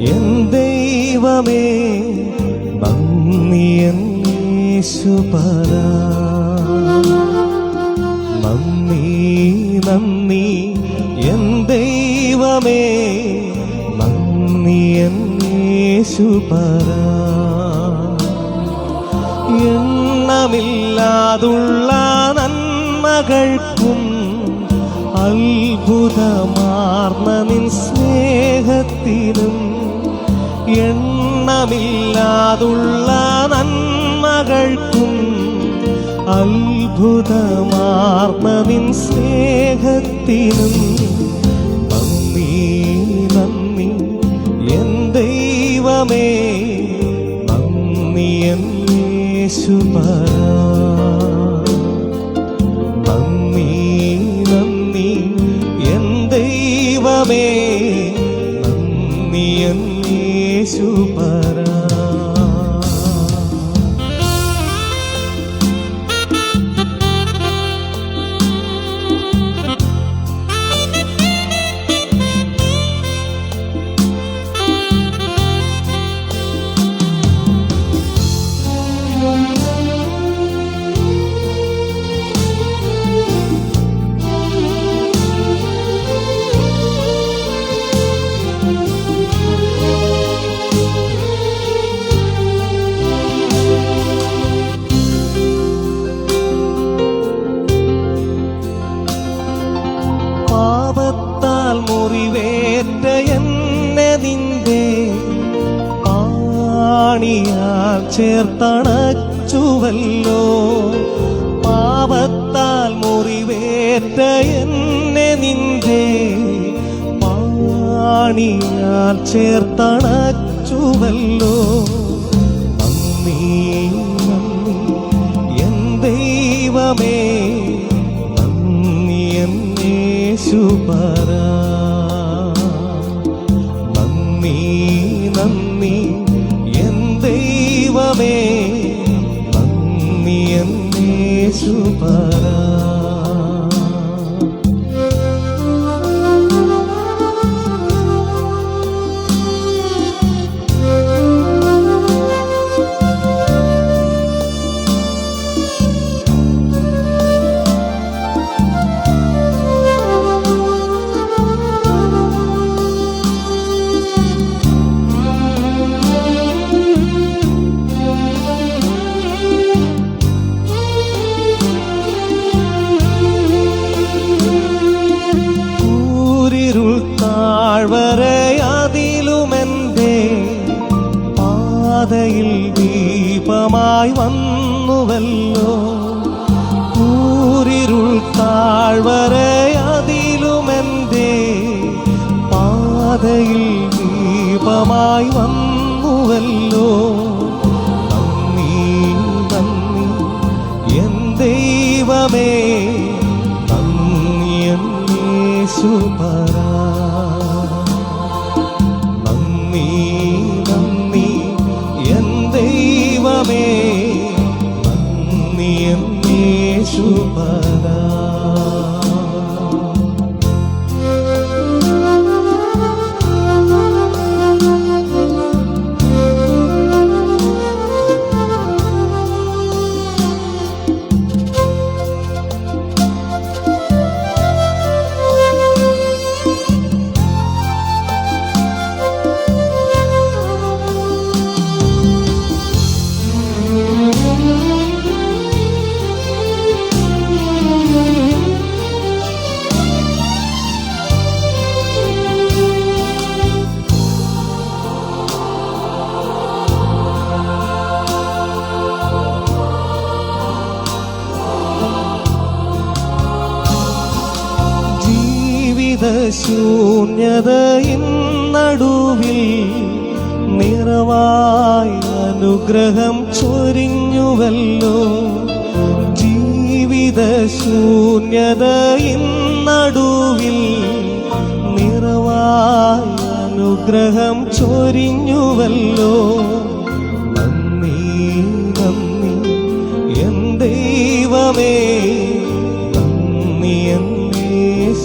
N ദൈവമേ നന്ദിയേശു പറ. നന്ദി നന്ദി എൻ ദൈവമേ നന്ദിയേശു പറ. എണ്ണമില്ലാതുള്ള നന്മകൾക്കും അത്ഭുതമാർന്ന നിൻ സ്നേഹത്തിനും എണ്ണമില്ലാതുള്ള നന്മകൾക്കും അത്ഭുതമാർന്നതിൻ സ്നേഹത്തിനും നന്ദി നന്ദി. എൻ ദൈവമേ നന്ദി എന്നേ യേശുപര എൻ യേശുപര മുറിവേറ്റ എന്നെ നിന്റെ ആണിയാൽ ചേർത്തണച്ചുവല്ലോ. പാപത്താൽ മുറിവേറ്റ എന്നെ നിന്റെ പാണിയാൽ ചേർത്തണച്ചുവല്ലോ. നന്ദി നന്ദി എൻ ദൈവമേ നന്ദി എന്നേ യേശുപര ദൈവമേ നന്ദി എൻ പാതയിൽ ദീപമായി വന്നുവല്ലോ. കൂരിരുൾ താഴ്വരെ അതിലുമെന്റെ പാതയിൽ ദീപമായി വന്നുവല്ലോ. നന്ദി നന്ദി എൻ ദൈവമേ. നന്ദി എൻ സുപരാ നന്ദി. ദൈവമേ നന്ദിയേ എൻ യേശുപര ജീവിത ശൂന്യതയിൻ നടുവിൽ നിറവായി അനുഗ്രഹം ചൊരിഞ്ഞുവല്ലോ. ജീവിത ശൂന്യതയിൻ നടുവിൽ നിറവായ അനുഗ്രഹം ചൊരിഞ്ഞുവല്ലോ. നന്ദി നന്ദി. എൻ ദൈവമേ.